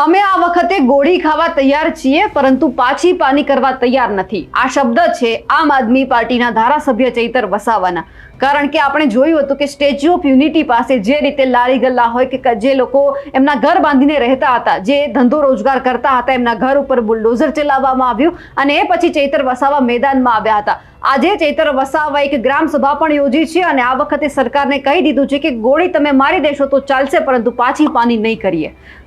અમે આ વખતે ગોળી ખાવા તૈયાર છીએ, પરંતુ પાછી પાની કરવા તૈયાર નથી. આ શબ્દ છે આમ આદમી પાર્ટીના ધારાસભ્ય ચૈતર વસાવાના. કારણ કે આપણે જોયું હતું કે સ્ટેચ્યુ ઓફ યુનિટી પાસે જે રીતે લારી ગલ્લા હોય કે જે લોકો એમના ઘર બાંધીને રહેતા હતા, જે ધંધો રોજગાર કરતા હતા, એમના ઘર ઉપર બુલડોઝર ચલાવવામાં આવ્યું અને એ પછી ચૈતર વસાવા મેદાનમાં આવ્યા હતા. આજે ચૈતર વસાવા એક ગ્રામ સભા પણ યોજી છે અને આ વખતે સરકારને કહી દીધું છે કે ગોળી તમે મારી દેશો તો ચાલશે, પરંતુ પાછી પાની નહીં કરીએ.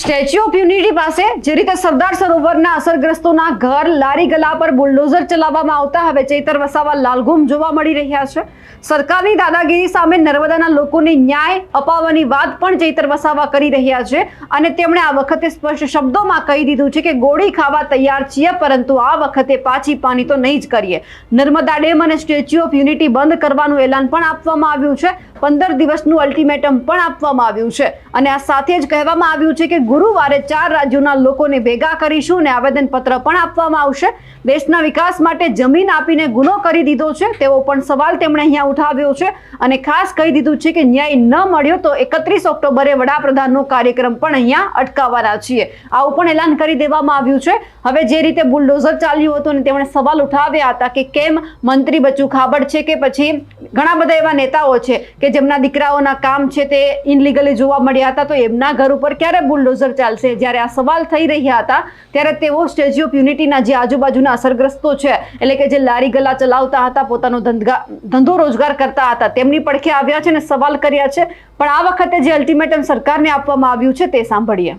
સ્ટેચ્યુ ઓફ યુનિટી પાસે, જે રીતે સરદાર સરોવરના અસરગ્રસ્તોના ઘર લારી ગલા પર બુલડોઝર ચલાવવામાં આવતા હવે ચૈતર વસાવા લાલઘુમ જોવા મળી રહ્યા છે. સરકારની દાદાગીરી સામે નર્મદાના લોકોને ન્યાય અપાવવાની વાત પણ ચૈતર વસાવા કરી રહ્યા છે અને તેમણે આ વખતે સ્પષ્ટ શબ્દોમાં કહી દીધું છે કે ગોળી ખાવા તૈયાર છીએ, પરંતુ આ વખતે પાછી પાણી તો નહીં જ કરીએ. નર્મદા ડેમ અને સ્ટેચ્યુ ઓફ યુનિટી બંધ કરવાનું એલાન પણ આપવામાં આવ્યું છે. પંદર દિવસનું અલ્ટિમેટમ પણ આપવામાં આવ્યું છે. અને આ સાથે જ કહેવામાં આવ્યું છે કે ગુરુવારે ચાર રાજ્યોના લોકોને ભેગા કરીશું અને આવેદનપત્ર પણ આપવામાં આવશે. દેશના વિકાસ માટે જમીન આપીને ગુનો કરી દીધો છે. તેવો પણ સવાલ તેમણે અહીંયા ઉઠાવ્યો છે. અને ખાસ કહી દીધું છે કે ન્યાય ન મળ્યો તો એકત્રીસ ઓક્ટોબરે વડાપ્રધાનનો કાર્યક્રમ પણ અહીંયા અટકાવવાના છીએ. આવું પણ એલાન કરી દેવામાં આવ્યું છે. હવે જે રીતે બુલડોઝર ચાલ્યું હતું અને તેમણે સવાલ ઉઠાવ્યા હતા કે કેમ મંત્રી બચ્ચું ખાબડ છે કે પછી ઘણા બધા એવા નેતાઓ છે કે જેમના દીકરાઓના કામ છે તે ઇનલીગલી જોવા મળ્યા હતા, તો એમના ઘર ઉપર ક્યારે બુલડોઝર ચાલશે. જ્યારે આ સવાલ થઈ રહ્યા હતા, ત્યારે તેઓ સ્ટેચ્યુ ઓફ યુનિટીના જે આજુબાજુના અસરગ્રસ્તો છે, એટલે કે જે લારી ગલા ચલાવતા હતા, પોતાનો ધંધા ધંધો રોજગાર કરતા હતા, તેમની પડખે આવ્યા છે અને સવાલ કર્યા છે. પણ આ વખતે જે અલ્ટિમેટમ સરકારને આપવામાં આવ્યું છે તે સાંભળીએ.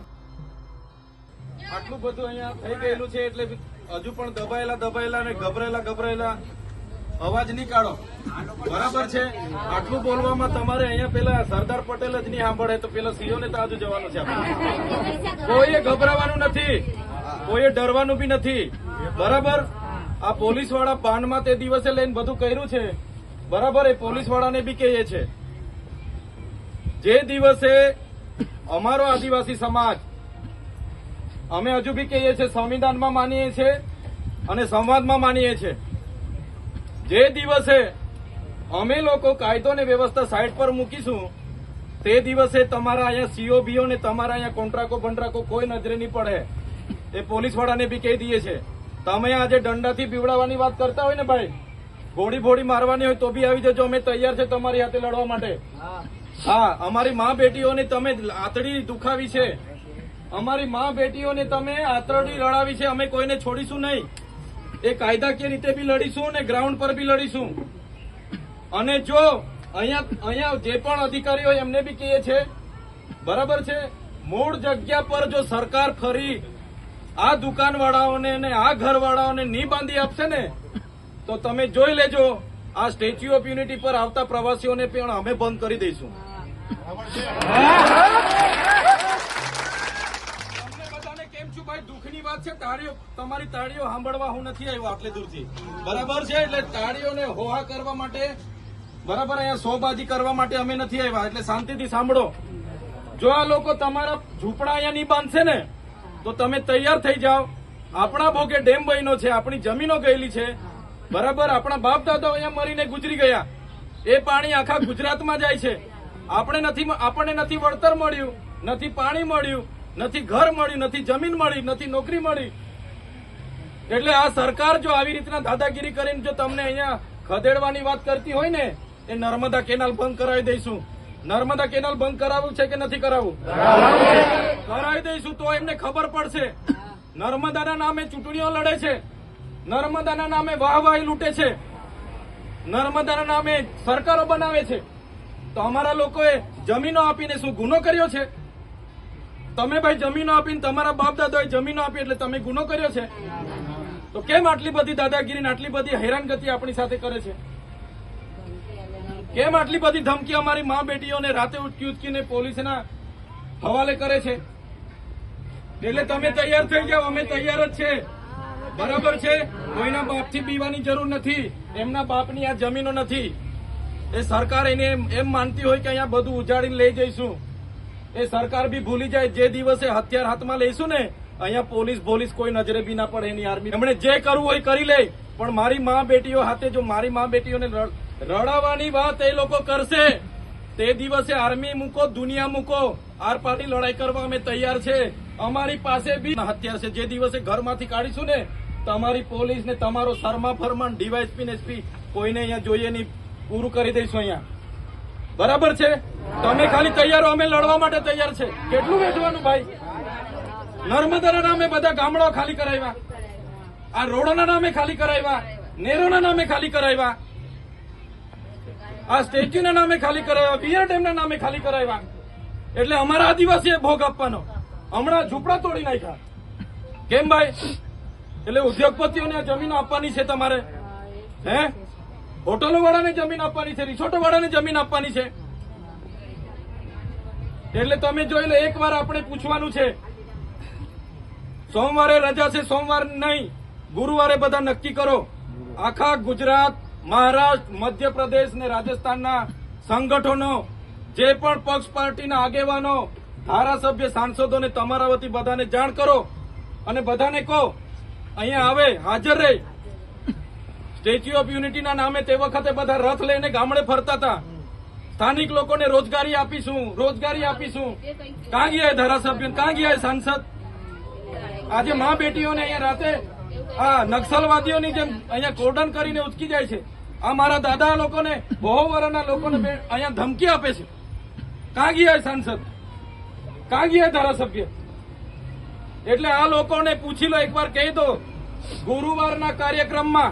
આટલું બધું અહીંયા થઈ ગયેલું છે, એટલે હજુ પણ દબાયેલા દબાયેલા ને ગભરાયેલા ગભરાયેલા. અવાજ નહીં કાઢો. બરાબર છે? આટલું બોલવામાં તમારે અહીંયા પેલા સરદાર પટેલ જ નહીં સાંભળે, તો પેલા સીઓ ને તો આજુ જવાનું છે કોઈએ ગભરાવાનું નથી. કોઈએ ડરવાનું બી નથી. બરાબર? આ પોલીસવાળા પાનમાં તે દિવસે લઈને બધું કર્યું છે. બરાબર? એ પોલીસ વાળાને બી કહીએ છે. જે દિવસે અમારો આદિવાસી સમાજ, અમે હજુ બી કહીએ છીએ, સંવિધાનમાં માનીએ છીએ અને સંવાદમાં માનીએ છીએ. જે દિવસે અમે લોકો કાયદો ને વ્યવસ્થા સાઈડ પર મૂકીશું, તે દિવસે તમારા અહીંયા સીઓ બીઓ ને તમારા અહીંયા કોન્ટ્રાકો બંટ્રાકો કોઈ નજરે નહીં પડે. એ પોલીસ વાળાને બી કહી દઈએ છે તમે આજે દંડાથી પીવડાવવાની વાત કરતા હોય ને ભાઈ, ગોળી ભોળી મારવાની હોય તો બી આવી જજો, અમે તૈયાર છે તમારી હાથે લડવા માટે. હા, અમારી મા બેટીઓને તમે આતડી દુખાવી છે. અમારી મા બેટીઓને તમે આતરડી લડાવી છે, અમે કોઈને છોડીશું નહીં. એ કાયદાકીય રીતે બી લડીશું અને ગ્રાઉન્ડ પર બી લડીશું. અને જો અહીંયા અહીંયા જે પણ અધિકારીઓ એમને બી કહીએ છે, બરાબર છે? મૂળ જગ્યા પર જો સરકાર ફરી આ દુકાનવાળાઓને અને આ ઘરવાળાઓને નહીં બાંધી આપશે ને, તો તમે જોઈ લેજો, આ સ્ટેચ્યુ ઓફ યુનિટી પર આવતા પ્રવાસીઓને પણ અમે બંધ કરી દઈશું તમને બધાને કેમ છું ભાઈ દુઃખની વાત છે, તાળીઓ, તમારી તાળીઓ સાંભળવા હું નથી આવ્યો આટલે દૂરથી. બરાબર છે, એટલે તાળીઓને હોહા કરવા માટે, બરાબર, અહીંયા સોબાજી કરવા માટે અમે નથી આવ્યા, એટલે શાંતિથી સાંભળો. જો આ લોકો તમારા ઝૂંપડા અહીંયા નહીં બાંધશે ને, તો તમે તૈયાર થઈ જાઓ. આપણા ભોગે ડેમ બહેનો છે, આપણી જમીનો ગયેલી છે. બરાબર, આપણા બાપ દાદાઓ અહીંયા મરીને ગુજરી ગયા. એ પાણી આખા ગુજરાતમાં જાય છે. આપણે નથી આપણને નથી વળતર મળ્યું, નથી પાણી મળ્યું. નથી ઘર મળ્યું નથી જમીન મળી, નથી નોકરી મળી. એટલે આ સરકાર જો આવી રીતના દાદાગીરી કરીને જો તમને અહીંયા ખદેડવાની વાત કરતી હોય ને, એ નર્મદા કેનાલ બંધ કરાવી દઈશું. નર્મદા કેનાલ બંધ કરાવવું છે કે નથી કરાવવું? કરાવી દઈશું, તો એમને ખબર પડશે. નર્મદાના નામે ચૂંટણીઓ લડે છે. નર્મદાના નામે વાહવાહી લૂંટે છે. નર્મદાના નામે સરકારો બનાવે છે. તો અમારા લોકોએ જમીનો આપીને શું ગુનો કર્યો છે? તમે ભાઈ જમીનો આપીને તમારા બાપ દાદાએ જમીનો આપી એટલે તમે ગુનો કર્યો છે? તો કેમ આટલી બધી દાદાગીરી આટલી બધી હેરાનગતિ આપણી સાથે કરે છે? કેમ આટલી બધી ધમકી અમારી મા બેટીઓને રાતે ઉચકી ઉચકીને પોલીસના હવાલે કરે છે? એટલે તમે તૈયાર થઈ જાઓ, અમે તૈયાર જ છે. બરાબર છે? કોઈના બાપથી પીવાની જરૂર નથી. એમના બાપની આ જમીનો નથી. એ સરકાર એને એમ- એમ માનતી હોય કે અહીંયા બધું ઉજાડીને લઈ જઈશું. એ સરકાર બી ભૂલી જાય જે દિવસે હથિયાર હાથમાં લઈશું ને, અહીંયા પોલીસ પોલીસ કોઈ નજરે બી ના પડે એની આર્મી. એમણે જે કરવું હોય કરી લે, પણ મારી મા બેટીઓ હાથે જો મારી મા બેટીઓને રડ- રડાવવાની વાત એ લોકો કરશે. તે દિવસે આર્મી મૂકો, દુનિયા મૂકો આર પારની લડાઈ કરવા અમે તૈયાર છે. અમારી પાસે બી હથિયાર છે. જે દિવસે ઘરમાંથી કાઢીશું ને, તમારી પોલીસ ને તમારો શર્મા ફરમાન ડીવાયસપી ને એસપી કોઈને અહીંયા જોઈએ નહીં. પૂરું કરી દઈશું અહીંયા. બરાબર છે? તમે ખાલી તૈયાર, અમે લડવા માટે તૈયાર છે. કેટલું વેઠવાનું ભાઈ? નર્મદાના નામે બધા ગામડાઓ ખાલી કરાવ્યા. આ રોડોના નામે ખાલી કરાવ્યા. નેરોના નામે ખાલી કરાવ્યા. આ સ્ટેચ્યુના નામે ખાલી કરાવ્યા. બિયર ડેમના નામે ખાલી કરાવ્યા. એટલે અમારા આદિવાસીએ ભોગ આપવાનો. હમણાં ઝૂંપડા તોડી નાખ્યા. કેમ ભાઈ? એટલે ઉદ્યોગપતિઓને જમીન આપવાની છે તમારે. હે? હોટલો વાળાને જમીન આપવાની છે, રિસોર્ટો વાળાને જમીન આપવાની છે. એટલે તમે જોઈ લો, એક વાર આપણે પૂછવાનું છે, સોમવારે રજા છે, સોમવાર નહીં, ગુરુવારે બધા નક્કી કરો. આખા ગુજરાત, મહારાષ્ટ્ર, મધ્યપ્રદેશ ને રાજસ્થાનના સંગઠનો, જે પણ પક્ષ પાર્ટીના આગેવાનો, ધારાસભ્ય સાંસદોને તમારા વતી બધાને જાણ કરો. અને બધાને કહો, અહીંયા આવે, હાજર રહે. સ્ટેચ્યુ ઓફ યુનિટીના નામે તે વખતે બધા રથ લઈને ગામડે ફરતા હતા. સ્થાનિક લોકોને રોજગારી આપીશું રોજગારી આપીશું. કાં ગયા ધારાસભ્ય, કાં ગયા સાંસદ? આજે મા બેટીઓને અહીંયા રાતે આ નક્સલવાદીઓની જેમ અહીંયા કોર્ડન કરીને ઉચકી જાય છે. આ મારા દાદા લોકોને, બહુ વર્ષના લોકોને અહીંયા ધમકી આપે છે. કાં ગયા સાંસદ? કાં ગયા ધારાસભ્ય? એટલે આ લોકોને પૂછી લો, એકવાર કહી દો. ગુરુવારના કાર્યક્રમમાં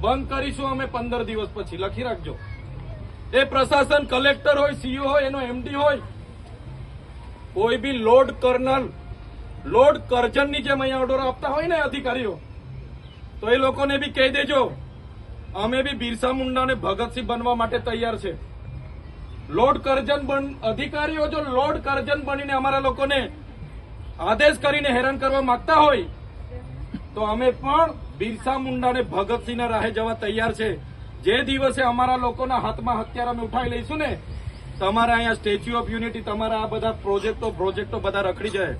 બંધ કરીશું અમે પંદર દિવસ પછી. લખી રાખજો. એ પ્રશાસન કલેક્ટર હોય, સીઓ હોય, એનો એમડી હોય, કોઈ બી લોર્ડ કર્નલ, લોર્ડ કરજનની જેમ અહીંયા ઓર્ડર આપતા હોય ને અધિકારીઓ, તો એ લોકોને બી કહી દેજો, અમે બી બિરસા મુંડાને ભગતસિંહ બનવા માટે તૈયાર છે. લોર્ડ કરજન બન, અધિકારીઓ જો લોર્ડ કરજન બનીને અમારા લોકોને આદેશ કરીને હેરાન કરવા માંગતા હોય, તો અમે પણ બિરસા મુંડાને ભગતસિંહના રાહે જવા તૈયાર છે. જે દિવસે અમારા લોકોના હાથમાં હથિયાર અમે ઉઠાવી લઈશું ને, તમારા અહીંયા સ્ટેચ્યુ ઓફ યુનિટી તમારા આ બધા પ્રોજેક્ટો પ્રોજેક્ટો બધા રખડી જાય.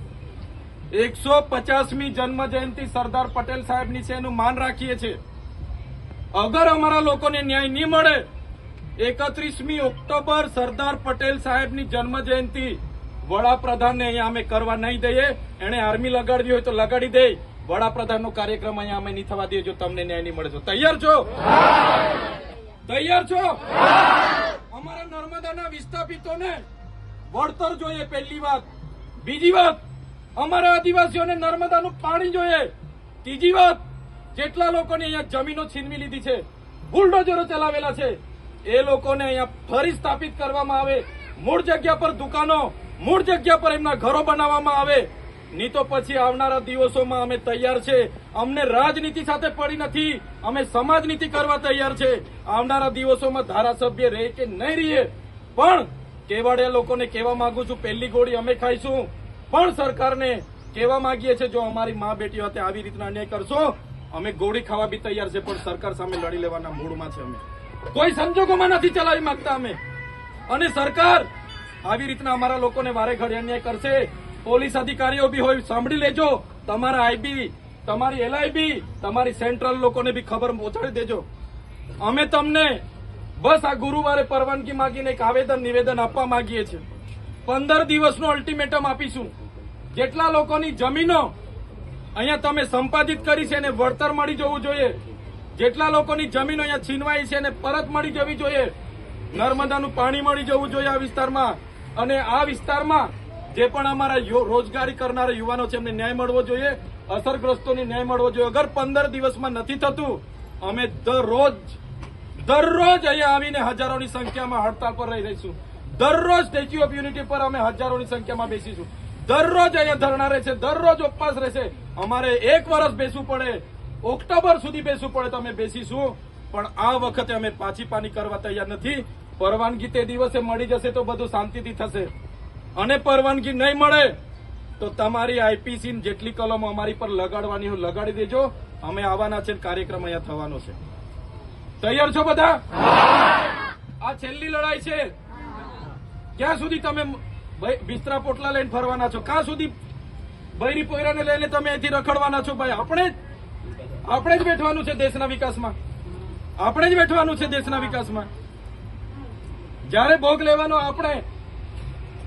એકસો પચાસમી જન્મ જયંતિ સરદાર પટેલ સાહેબની છે, એનું માન રાખીએ છીએ. અગર અમારા લોકોને ન્યાય નહીં મળે, એકત્રીસમી ઓક્ટોબર સરદાર પટેલ સાહેબની જન્મ જયંતિ વડાપ્રધાનને અહીંયા અમે કરવા નહીં દઈએ. એને આર્મી લગાડવી હોય તો લગાડી દે. વડાપ્રધાનનો કાર્યક્રમ અહીંયા અમે નહીં થવા દઈએ જો તમને ન્યાય નહીં મળે છો તૈયાર છો? તૈયાર છો? અમારા નર્મદાના વિસ્થાપિતોને વળતર જોઈએ પહેલી વાત. બીજી વાત, અમારા આદિવાસીઓને નર્મદાનું પાણી જોઈએ. ત્રીજી વાત, જેટલા લોકોની અહીંયા જમીનો છીનવી લીધી છે, બુલડોઝરો ચલાવેલા છે, એ લોકોને અહીંયા ફરી સ્થાપિત કરવામાં આવે. મૂળ જગ્યા પર દુકાનો, મૂળ જગ્યા પર એમના ઘરો બનાવવામાં આવે. નહીં તો પછી આવનારા દિવસોમાં અમે તૈયાર છે. અમને રાજનીતિ સાથે પડી નથી. અમે સમાજનીતિ કરવા તૈયાર છે. આવનારા દિવસોમાં ધારાસભ્ય રહે કે નહીં રહીએ પણ કેવાડિયા લોકોને કહેવા માંગુ છું, પહેલી ગોળી અમે ખાઈશું. પણ સરકારને કહેવા માંગીએ છીએ, જો અમારી મા બેટીઓ સાથે આવી રીતના અન્યાય કરશો, અમે ગોળી ખાવા બી તૈયાર છે, પણ સરકાર સામે લડી લેવાના મૂડમાં છે અમે. કોઈ સંજોગોમાં નથી ચલાવી માંગતા અમે. અને સરકાર આવી રીતના અમારા લોકોને વારે ઘડી અન્યાય કરશે. પોલીસ અધિકારીઓ બી હોય, સાંભળી લેજો. તમારા આઈબી, તમારી એલઆઈબી, તમારી સેન્ટ્રલ લોકોને બી ખબર પહોંચાડી દેજો. અમે તમને બસ આ ગુરુવારે પરવાનગી માંગીને એક આવેદન, નિવેદન આપવા માંગીએ છીએ. પંદર દિવસનું અલ્ટિમેટમ આપીશું. જેટલા લોકોની જમીનો અહીંયા તમે સંપાદિત કરી છે એને વળતર મળી જવું જોઈએ. જેટલા લોકોની જમીનો અહીંયા છીનવાઈ છે એને પરત મળી જવી જોઈએ. નર્મદાનું પાણી મળી જવું જોઈએ આ વિસ્તારમાં. અને આ વિસ્તારમાં જે પણ અમારા રોજગારી કરનારા યુવાનો છે, એમને ન્યાય મળવો જોઈએ. અસરગ્રસ્તોને ન્યાય મળવો જોઈએ. અગર પંદર દિવસમાં નથી થતું, અમે દરરોજ દરરોજ અહીંયા આવીને હજારોની સંખ્યામાં હડતાલ પર રહી રહીશું. દરરોજ સ્ટેચ્યુ ઓફ યુનિટી પર અમે હજારોની સંખ્યામાં બેસીશું. દરરોજ અહીંયા ધરણા રહેશે, દરરોજ ઉપવાસ રહેશે. અમારે એક વર્ષ બેસવું પડે, ઓક્ટોબર સુધી બેસવું પડે તો અમે બેસીશું. પણ આ વખતે અમે પાછી પાની કરવા તૈયાર નથી. પરવાનગી તે દિવસે મળી જશે તો બધું શાંતિથી થશે. અને પરવાનગી નહીં મળે, તો તમારી આઈપીસી જેટલી કલમો અમારી પર લગાડવાની હોય, લગાડી દેજો. અમે આવવાના છે કાર્યક્રમ અહીંયા થવાનો છે. તૈયાર છો બધા? આ છેલ્લી લડાઈ છે. ક્યાં સુધી તમે બિસ્તરા પોટલા લઈને ફરવાના છો? ક્યાં સુધી બૈરી પોયરાને લઈને તમે અહીંથી રખડવાના છો ભાઈ? આપણે આપણે જ બેઠવાનું છે દેશના વિકાસમાં. આપણે જ બેઠવાનું છે દેશના વિકાસમાં. જ્યારે ભોગ લેવાનો આપણે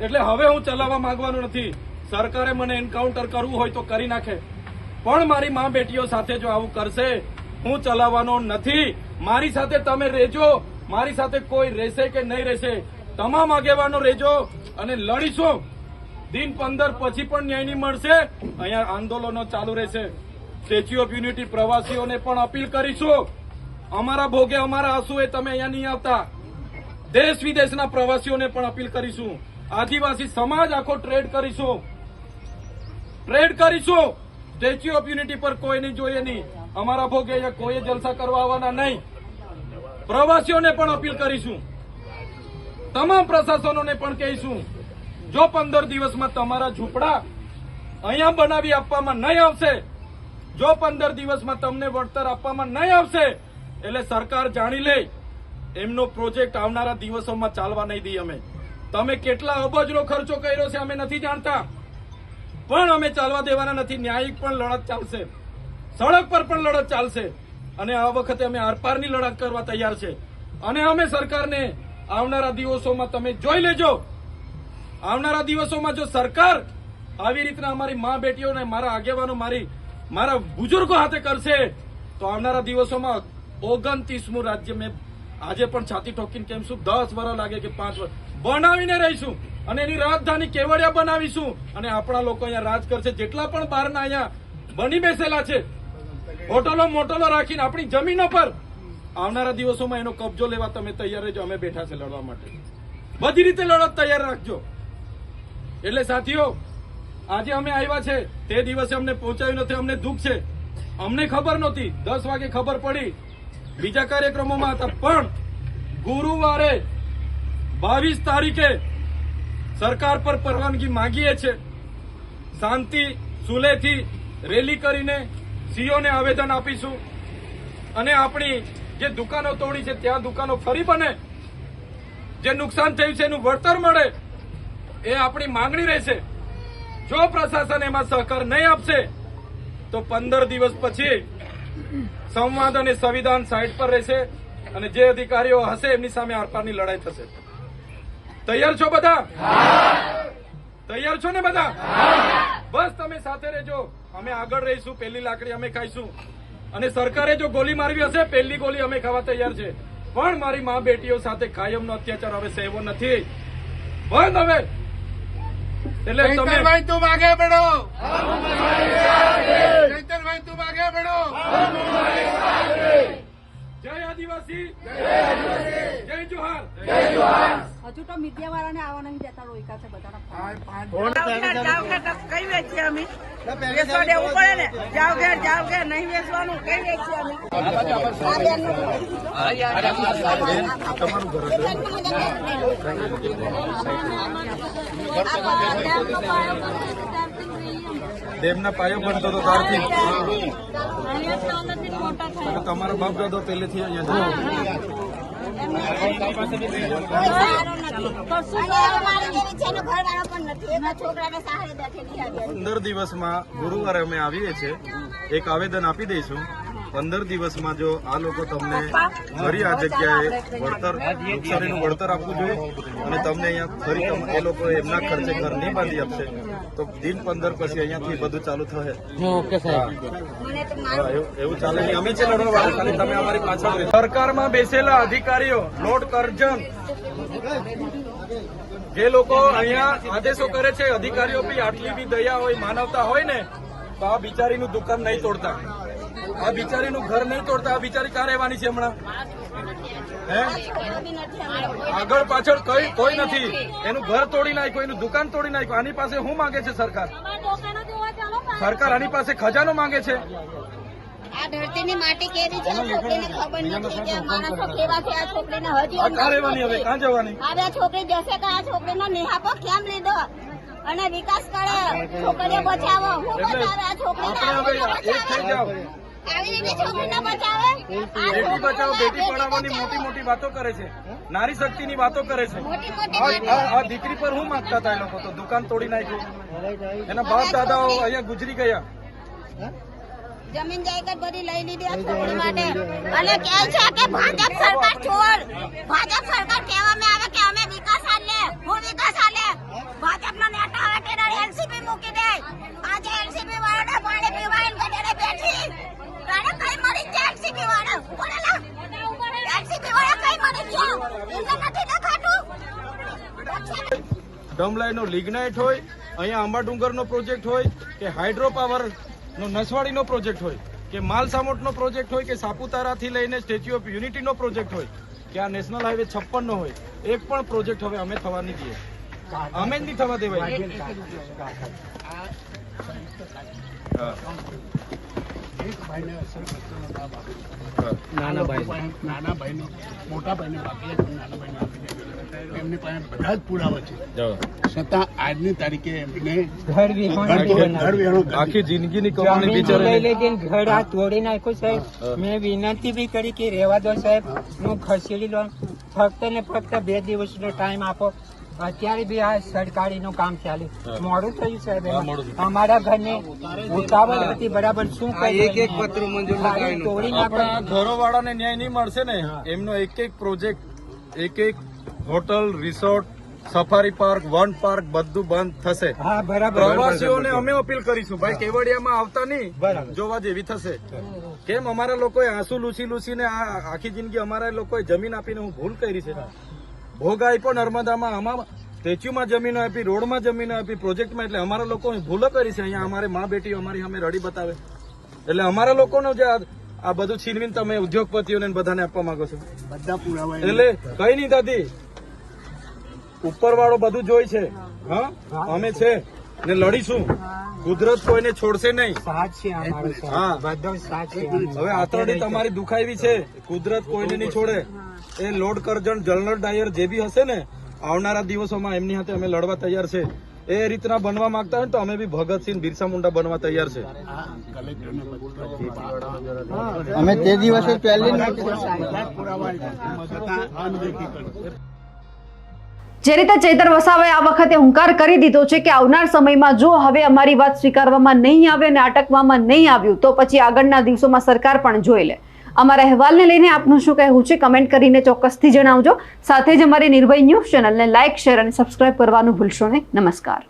એટલે હવે હું ચલાવવા માંગવાનું નથી. સરકારે મને એન્કાઉન્ટર કરવું હોય તો કરી નાખે. પણ મારી મા બેટીઓ સાથે જો આવું કરશે, હું ચલાવવાનો નથી. મારી સાથે તમે રહેજો. મારી સાથે કોઈ રહેશે કે નહીં રહેશે, તમામ આગેવાનો રહેજો અને લડીશું. દિન પંદર પછી પણ ન્યાય નહીં મળશે. અહીંયા આંદોલનો ચાલુ રહેશે. સ્ટેચ્યુ ઓફ યુનિટી પ્રવાસીઓને પણ અપીલ કરીશું. અમારા ભોગે અમારા આંસુએ તમે અહીંયા નહીં આવતા. દેશ વિદેશના પ્રવાસીઓને પણ અપીલ કરીશું. આદિવાસી સમાજ આખો ટ્રેડ કરીશું. ટ્રેડ કરીશું. સ્ટેચ્યુ ઓફ યુનિટી પર કોઈ નહીં જોઈએ નહીં. અમારા ભોગે કોઈ જલસા કરવા આવવાના નહીં. પ્રવાસીઓને પણ અપીલ કરીશું. તમામ પ્રશાસનોને પણ કહીશું. જો પંદર દિવસમાં તમારા ઝૂંપડા અહીંયા બનાવી આપવામાં નહીં આવશે, જો પંદર દિવસમાં તમને વળતર આપવામાં નહીં આવશે, એટલે સરકાર જાણી લે. એમનો પ્રોજેક્ટ આવનારા દિવસોમાં ચાલવા નહીં દઈએ અમે. તમે કેટલા અબજનો ખર્ચો કર્યો છે અમે નથી જાણતા. પણ અમે ચાલવા દેવાના નથી. ન્યાયિક પણ લડત ચાલશે. સડક પર પણ લડત ચાલશે. અને આ વખતે અમે આરપારની લડત કરવા તૈયાર છે. અને અમે સરકારને આવનારા દિવસોમાં તમે જોઈ લેજો. આવનારા દિવસોમાં જો સરકાર આવી રીતના અમારી મા બેટીઓને મારા આગેવાનો, મારી, મારા બુજુર્ગો હાથે કરશે, તો આવનારા દિવસોમાં ઓગણત્રીસમું રાજ્ય મેં આજે પણ છાતી ઠોકીને કેમ શું દસ વર્ષ લાગે કે પાંચ વર્ષ બનાવીને રહીશું. અને એની રાજધાની કેવડિયા બનાવીશું. અને આપણા લોકો અહીંયા રાજ કરશે. જેટલા પણ બહારના અહીંયા બની બેસેલા છે, હોટલો મોટલો રાખીને આપણી જમીનો પર આવનારા દિવસોમાં એનો કબજો લેવા તમે તૈયાર રહેજો. અમે બેઠા છે લડવા માટે. બધી રીતે લડત તૈયાર રાખજો. એટલે સાથીઓ, આજે અમે આવ્યા છે. તે દિવસે અમને પહોંચાયું નથી. અમને દુઃખ છે. અમને ખબર નહોતી. દસ વાગે ખબર પડી. બીજા કાર્યક્રમોમાં હતા. પણ ગુરુવારે બાવીસ તારીખે સરકાર પર પરવાનગી માંગીએ છે. શાંતિ સુલેથી રેલી કરીને સીઓને આવેદન આપીશું. અને આપણી જે દુકાનો તોડી છે, ત્યાં દુકાનો ફરી બને. જે નુકસાન થયું છે, એનું વળતર મળે. એ આપણી માંગણી રહેશે. જો પ્રશાસન એમાં સહકાર નહીં આપશે, તો પંદર દિવસ પછી સંવાદ અને સંવિધાન સાઇટ પર રહેશે અને જે અધિકારીઓ હશે, એમની સામે આરપારની લડાઈ થશે. તૈયાર છો બધા? તૈયાર છો ને બધા? બસ તમે સાથે રહેજો. અમે આગળ રહીશું પેલી લાકડી અમે ખાઈશું. અને સરકારે જો ગોલી મારવી હશે પેલી ગોલી અમે ખાવા તૈયાર છે. પણ મારી મા બેટીઓ સાથે કાયમ કાયમનો અત્યાચાર હવે સહેવો નથી. બંધ હવે. એટલે તમે તું માગે પડો. ચૈતનભાઈ તું માગે પડો. જય આદિવાસી. જય જોહાર. જય જોહાર. હજુ તો મીડિયા વાળાને આવવા નહીં દેતા રોયકા છે બધાના કઈ વેચીએ અમે? વેચવા દેવું પડે ને? જાવ ઘેર જાવ ઘેર નહીં વેચવાનું કઈ વેચીએ અમે? આ ડેમના પાયો બનતો હતો ત્યારથી તમારો તમારા બાપ દાદો પહેલેથી અહીંયા પંદર દિવસમાં ગુરુવારે અમે આવીએ છીએ. એક આવેદન આપી દઈશું. પંદર દિવસમાં જો આ લોકો તમને ફરી આ જગ્યાએ વળતર નુકસાનીનું વળતર આપવું જોઈએ અને તમને અહીંયા ફરી એ લોકો એમના ખર્ચે ઘર નહીં બાંધી આપશે. તો દિન પંદર પછી અહીંયાથી બધું ચાલુ થશે. એવું એવું ચાલે અમે છે લડવા ખાલી તમે અમારી પાછળ. સરકારમાં બેસેલા અધિકારીઓ લોટ કરજન જે લોકો અહીંયા આદેશો કરે છે અધિકારીઓ બી આટલી બી દયા હોય માનવતા હોય ને તો આ બિચારીનું દુકાન નહીં તોડતા. આ બિચારીનું ઘર નહીં તોડતા આ બિચારી ક્યાં રહેવાની છે હમણાં? હે? આગળ પાછળ કઈ કોઈ નથી. એનું ઘર તોડી નાખ્યું એનું દુકાન તોડી નાખ્યું. આની પાસે શું માંગે છે સરકાર? સરકાર આની પાસે ખજાનો માંગે છે. આ ધરતીની માટી કેવી છે? છોકરીને ખબર નથી કે માણસો કેવા છે? આ છોકરીને હજી ક્યાં રહેવાની હવે? ક્યાં જવાની? હવે આ છોકરી જશે તો આ છોકરીનો નિહાપો કેમ લીધો? અને વિકાસ કરે. છોકરીઓ બચાવો. હું બચાવે? આ છોકરીને આપણે હવે એક થઈ બચાવે? બેટી બચાવો બેટી પઢાવવાની મોટી મોટી વાતો કરે છે. નારી શક્તિની વાતો કરે છે. આ- દીકરી પર હું માંગતા હતા એ લોકો તો? દુકાન તોડી નાખ્યું. એના બાપ દાદાઓ અહીંયા ગુજરી ગયા. જમીન જાયદાદ બધી લઈ લીધી આ છોકરી માટે. અને કે છે કે ભાજપ સરકાર છોડ. ભાજપ સરકાર કહેવામાં આવે કે અમે વિકાસ આલે. હું વિકાસ આલે. ભાજપનો નેતા આવે કે એલસીબી મૂકી દે. આજે એલસીબી વાળાને પાણી પીવાય ને ગધેડે બેઠી. ડમલાઈનો લિગ્નાઇટ હોય અહીંયા આંબાડુંગરનો પ્રોજેક્ટ હોય કે હાઇડ્રો પાવરનો નસવાડીનો પ્રોજેક્ટ હોય કે માલસામોટનો પ્રોજેક્ટ હોય કે સાપુતારાથી લઈને સ્ટેચ્યુ ઓફ યુનિટીનો પ્રોજેક્ટ હોય કે આ નેશનલ હાઈવે છપ્પનનો હોય એક પણ પ્રોજેક્ટ હવે અમે થવા નહીં દઈએ. અમે જ નહીં થવા દેવાય. હા. નાના ભાઈ નાના ભાઈને મોટા ભાઈને બાકી નાના ભાઈને આપી દે. એમની પાસે બધા જ પુરાવા છે. છતાં આજની તારીખે એમને ઘર વિહોણ આખી જિંદગીની કમાણી જમીન લઈ બિચારાને ઘર આ તોડી નાખ્યું સાહેબ. મેં વિનંતી બી કરી કે રહેવા દો સાહેબ. હું. ખસેડી લો ફક્ત ને ફક્ત બે દિવસનો ટાઈમ આપો. અત્યારે બી આ સરકારીનું કામ ચાલે. મોડું થયું સાહેબ અમારા ઘરને ઉતાવળ હતી બરાબર શું એક એક પત્ર મંજૂર તોડી નાખો આપણા ઘરોવાળાને ન્યાય નહીં મળશે ને એમનો એક એક પ્રોજેક્ટ એક એક હોટલ રિસોર્ટ સફારી પાર્ક વન પાર્ક બધું બંધ થશે. હા બરાબર. પ્રવાસીઓને અમે અપીલ કરીશું. ભાઈ કેવડિયામાં આવતા નહીં જોવા જેવી થશે. કેમ? અમારા લોકોએ આંસુ લૂસી લૂસીને આ આખી જિંદગી અમારા લોકોએ જમીન આપીને હું ભૂલ કરી છે. ભોગ આપ્યો નર્મદામાં આમાં સ્ટેચ્યુમાં જમીનો આપી રોડમાં જમીનો આપી પ્રોજેક્ટમાં. એટલે અમારા લોકો ભૂલો કરી છે. અહીંયા અમારે મા બેટીઓ અમારી સામે રડી બતાવે. એટલે અમારા લોકોનો જે આ- આ બધું છીનવીને તમે ઉદ્યોગપતિઓને બધાને આપવા માંગો છો. બધા પુરાવા એટલે કઈ નહીં દાદી. ઉપર વાળો બધું જોઈ છે. હા? અમે છે. ને લડીશું. કુદરત કોઈને છોડશે નહીં. સાથ છે અમારો સાહેબ. હા. બધો સાથ છે. હવે આતરડી તમારી દુખાવી છે. કુદરત કોઈને નહીં છોડે. એ લોડ કરજણ જનરલ ડાયર જે બી હશે ને આવનારા દિવસોમાં એમની સાથે અમે લડવા તૈયાર છે. એ રીતના બનવા માંગતા હોય ને તો અમે બી ભગતસિંહ બિરસા મુંડા બનવા તૈયાર છે. અમે તે દિવસે પહેલી જે રીતે ચેતર વસાવાએ આ વખતે હુંકાર કરી દીધો છે કે આવનાર સમયમાં જો હવે અમારી વાત સ્વીકારવામાં નહીં આવે અને અટકવામાં નહીં આવ્યું, તો પછી આગળના દિવસોમાં સરકાર પણ જોઈ લે. અમારા અહેવાલને લઈને આપનું શું કહેવું છે? કમેન્ટ કરીને ચોક્કસથી જણાવજો. સાથે જ અમારી નિર્ભય ન્યૂઝ ચેનલને લાઇક શેર અને સબસ્ક્રાઇબ કરવાનું ભૂલશો નહીં. નમસ્કાર.